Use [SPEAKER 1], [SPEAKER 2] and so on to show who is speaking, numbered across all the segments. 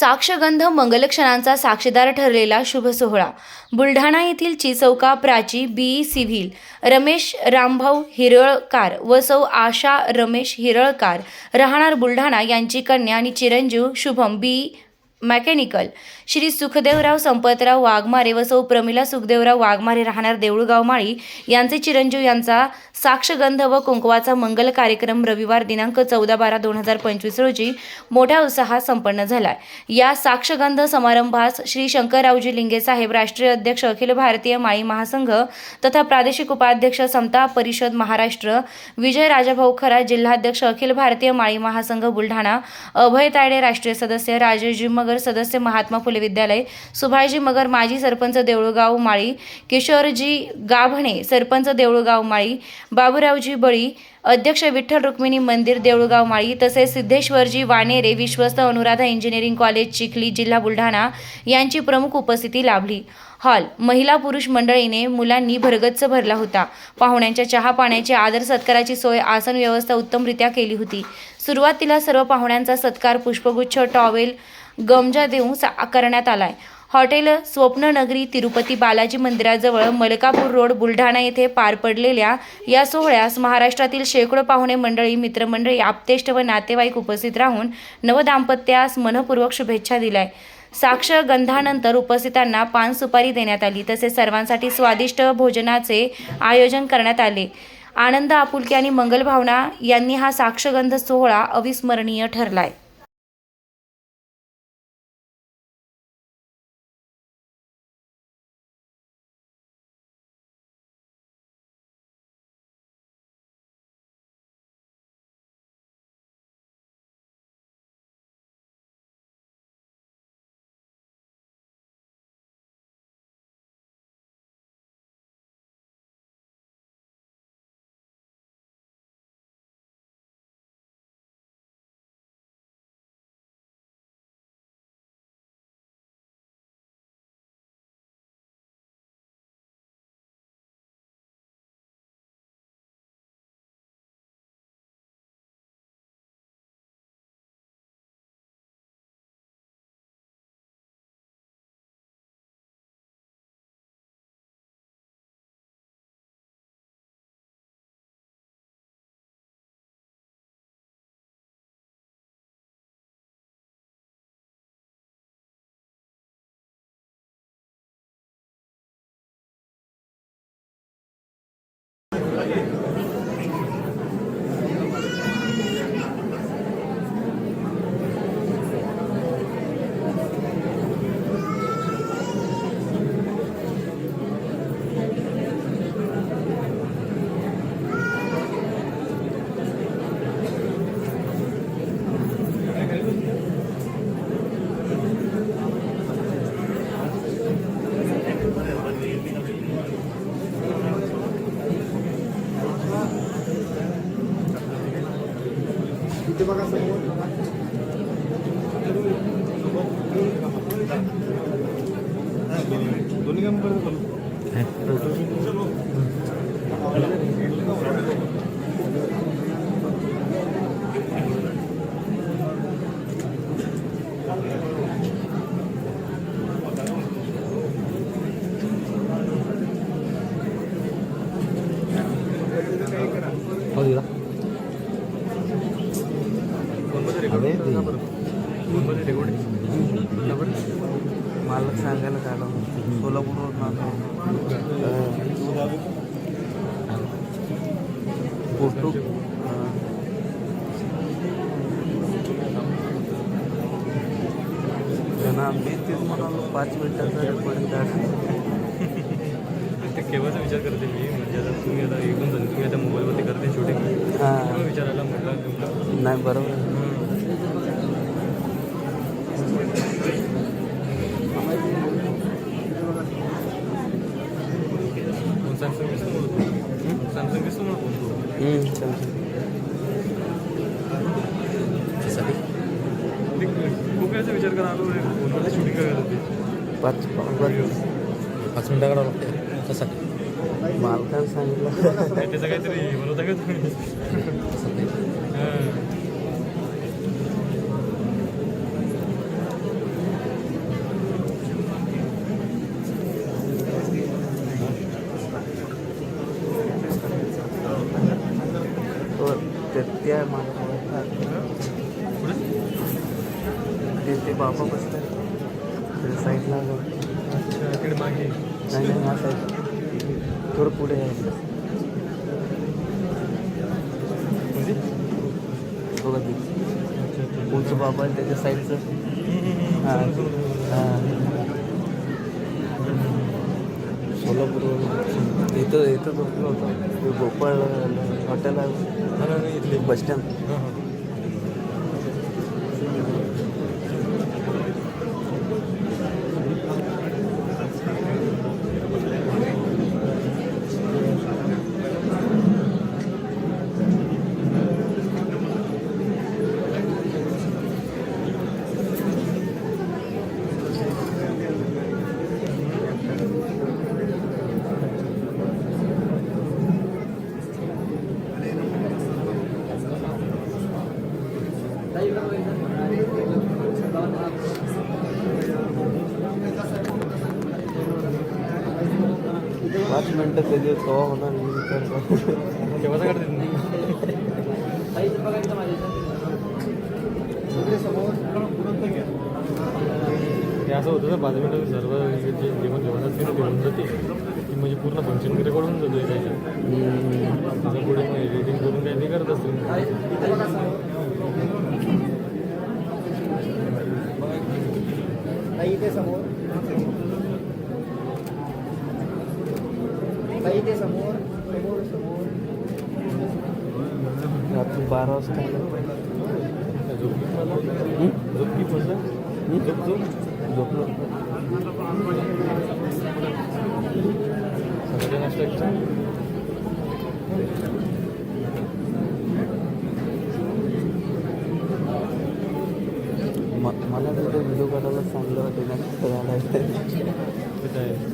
[SPEAKER 1] साक्षगंध मंगलक्षणांचा साक्षीदार ठरलेला शुभ सोहळा. बुलढाणा येथील चिचौका प्राची बी. सिव्हिल रमेश रामभाऊ हिरळकार व सौ आशा रमेश हिरळकार राहणार बुलढाणा यांची कन्या आणि चिरंजीव शुभम बी. मेकॅनिकल श्री सुखदेवराव संपतराव वाघमारे व सौ प्रमिला सुखदेवराव वाघमारे राहणार देऊळगाव माळी यांचे चिरंजीव यांचा साक्षगंध व कुंकवाचा मंगल कार्यक्रम रविवार दिनांक चौदा बारा दोन हजार पंचवीस रोजी मोठ्या उत्साहात संपन्न झाला या साक्षगंध समारंभास श्री शंकररावजी लिंगे साहेब राष्ट्रीय अध्यक्ष अखिल भारतीय माळी महासंघ तथा प्रादेशिक उपाध्यक्ष समता परिषद महाराष्ट्र विजय राजाभाऊ खरा जिल्हाध्यक्ष अखिल भारतीय माळी महासंघ बुलढाणा अभय तायडे राष्ट्रीय सदस्य राजेशजी मगर सदस्य महात्मा फुले विद्यालय. सुभाषजी मगर माजी सरपंच देऊळगाव माळी किशोरजी गाभणे सरपंच देऊळगाव माळी बाबूरावजी बळी अध्यक्ष विठ्ठल रुक्मिणी मंदिर देऊळगाव माळी तसेच सिद्धेश्वरजी वानेरे विश्वस्त अनुराधा इंजिनिअरिंग कॉलेज चिखली जिल्हा बुलढाणा यांची प्रमुख उपस्थिती लाभली. हॉल महिला पुरुष मंडळीने मुलांनी भरगच्च भरला होता. पाहुण्यांच्या चहा पाण्याची आदर सत्काराची सोय आसन व्यवस्था उत्तमरित्या केली होती. सुरुवातीला सर्व पाहुण्यांचा सत्कार पुष्पगुच्छ टॉवेल गमजा देऊन सा- करण्यात आलाय. हॉटेल स्वप्ननगरी तिरुपती बालाजी मंदिराजवळ मलकापूर रोड बुलढाणा येथे पार पडलेल्या या सोहळ्यास महाराष्ट्रातील शेकडो पाहुणे मंडळी मित्रमंडळी आप्तेष्ट व नातेवाईक उपस्थित राहून नवदाम्पत्यास मनपूर्वक शुभेच्छा दिलाय. साक्ष गंधानंतर उपस्थितांना पान सुपारी देण्यात आली तसेच सर्वांसाठी स्वादिष्ट भोजनाचे आयोजन करण्यात आले. आनंद आपुलकी आणि मंगलभावना यांनी हा साक्षगंध सोहळा अविस्मरणीय ठरलाय.
[SPEAKER 2] వాళ్ళకి సంఘాలు కాలం సోలాపూర్ నాకు त्यांना मी तेच म्हणालो पाच मिनिटाचा रेकॉर्डिंग
[SPEAKER 3] ते केव्हाचा विचार करते मी म्हणजे आता तुम्ही आता एकदम जण तुम्ही आता मोबाईलवरती करते शूटिंग
[SPEAKER 2] हां.
[SPEAKER 3] विचारायला म्हटलं
[SPEAKER 2] नाही बरोबर.
[SPEAKER 3] सॅमसंग विसरून सॅमसंग विसरून होतो
[SPEAKER 2] हम्म, चालतं.
[SPEAKER 3] ते करायचा विचार करा आलो फोनवर शूटिंग करायला होती
[SPEAKER 2] पाच पाच
[SPEAKER 4] पाच मिनटं काढावं लागते त्यासाठी
[SPEAKER 2] मालकानं सांगितलं.
[SPEAKER 3] त्याचं काहीतरी बनवता का तुम्ही हां.
[SPEAKER 2] तो ते ते आहे मला
[SPEAKER 3] पुढे
[SPEAKER 2] ते ते बाबा बसले त्या साईडला
[SPEAKER 3] इकडे मागे.
[SPEAKER 2] नाही नाही हा साईड. थोडं पुढे आहे. उंच बाबा त्याच्या साईडचं. हां. हां. सोलापूर इथं इथं झोपलो होतो. ते भोपाळ हॉटेल
[SPEAKER 3] इथले.
[SPEAKER 2] Bus stand. पाच मिनटं कधी कवा होणार मी विचार करतो.
[SPEAKER 3] केव्हाचा काढते असं होतं ना पाच मिनिटं सर्व जे जेवण जेवणात ते घेऊन जाते. की म्हणजे पूर्ण फंक्शन रेकॉर्ड होऊन जातो
[SPEAKER 2] हम्म.
[SPEAKER 3] त्याच्या पुढे एडिटिंग करून काही ते करत असतील
[SPEAKER 5] इथे बघा समोर ताई ते समोर ताई ते समोर. समोर समोर
[SPEAKER 2] रात्री बारा वाजता.
[SPEAKER 3] झोपकी मला
[SPEAKER 2] मी
[SPEAKER 3] झोपकी
[SPEAKER 2] झोपलो सांगलं होतं ना घालायला
[SPEAKER 3] तिथं आहे
[SPEAKER 5] इथे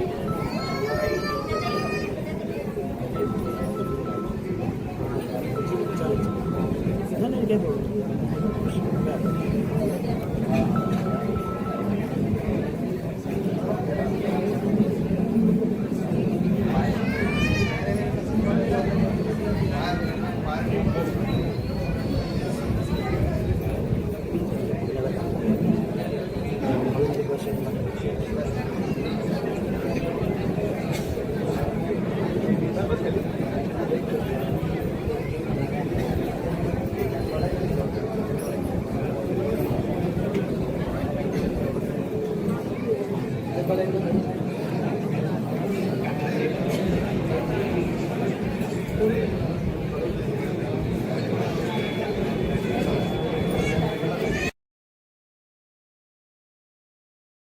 [SPEAKER 5] Thank you. പറയുന്നത്